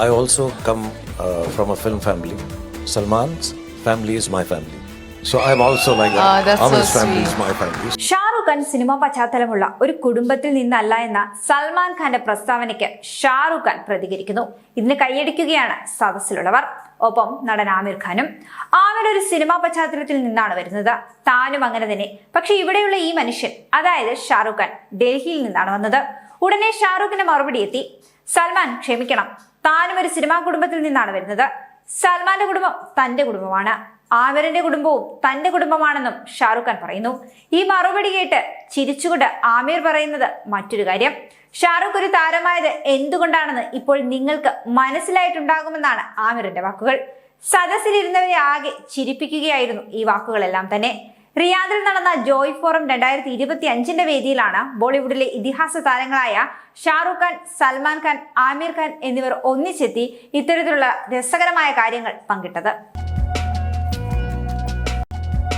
I also come uh, from a film family. Salman's family is my family. So I'm also like that. Oh, that's so family sweet. is my family. Shahrukh Khan cinema പശ്ചാത്തലമുള്ള ഒരു കുടുംബത്തിൽ നിന്നല്ല എന്ന സൽമാൻ ഖാന്റെ പ്രസ്താവനയ്ക്ക് ഷാറുഖ് ഖാൻ പ്രതികരിക്കുന്നു ഇതിന് കൈയടിക്കുകയാണ് സദസ്സിലുള്ളവർ ഒപ്പം നടൻ ആമിർ ഖാനും ആമിർ ഒരു സിനിമാ പശ്ചാത്തലത്തിൽ നിന്നാണ് വരുന്നത് താനും അങ്ങനെ തന്നെ പക്ഷെ ഇവിടെയുള്ള ഈ മനുഷ്യൻ അതായത് ഷാറുഖ് ഖാൻ ഡൽഹിയിൽ നിന്നാണ് വന്നത് ഉടനെ ഷാറൂഖിന്റെ മറുപടി എത്തി. സൽമാൻ ക്ഷമിക്കണം. താനും ഒരു സിനിമാ കുടുംബത്തിൽ നിന്നാണ് വരുന്നത്. സൽമാന്റെ കുടുംബം തന്റെ കുടുംബമാണ്. ആമിറിന്റെ കുടുംബവും തന്റെ കുടുംബമാണെന്നും ഷാറുഖ് ഖാൻ പറയുന്നു. ഈ മറുപടി കേട്ട് ചിരിച്ചുകൊണ്ട് ആമിർ പറയുന്നത് മറ്റൊരു കാര്യം. ഷാറുഖ് ഒരു താരമായത് എന്തുകൊണ്ടാണെന്ന് ഇപ്പോൾ നിങ്ങൾക്ക് മനസ്സിലായിട്ടുണ്ടാകുമെന്നാണ് ആമിറിന്റെ വാക്കുകൾ. സദസ്സിലിരുന്നവരെ ആകെ ചിരിപ്പിക്കുകയായിരുന്നു ഈ വാക്കുകളെല്ലാം തന്നെ. റിയാദിൽ നടന്ന ജോയ് ഫോറം രണ്ടായിരത്തി ഇരുപത്തി അഞ്ചിന്റെ വേദിയിലാണ് ബോളിവുഡിലെ ഇതിഹാസ താരങ്ങളായ ഷാറുഖ് ഖാൻ സൽമാൻ ഖാൻ ആമിർ ഖാൻ എന്നിവർ ഒന്നിച്ചെത്തി ഇത്തരത്തിലുള്ള രസകരമായ കാര്യങ്ങൾ പങ്കിട്ടത്.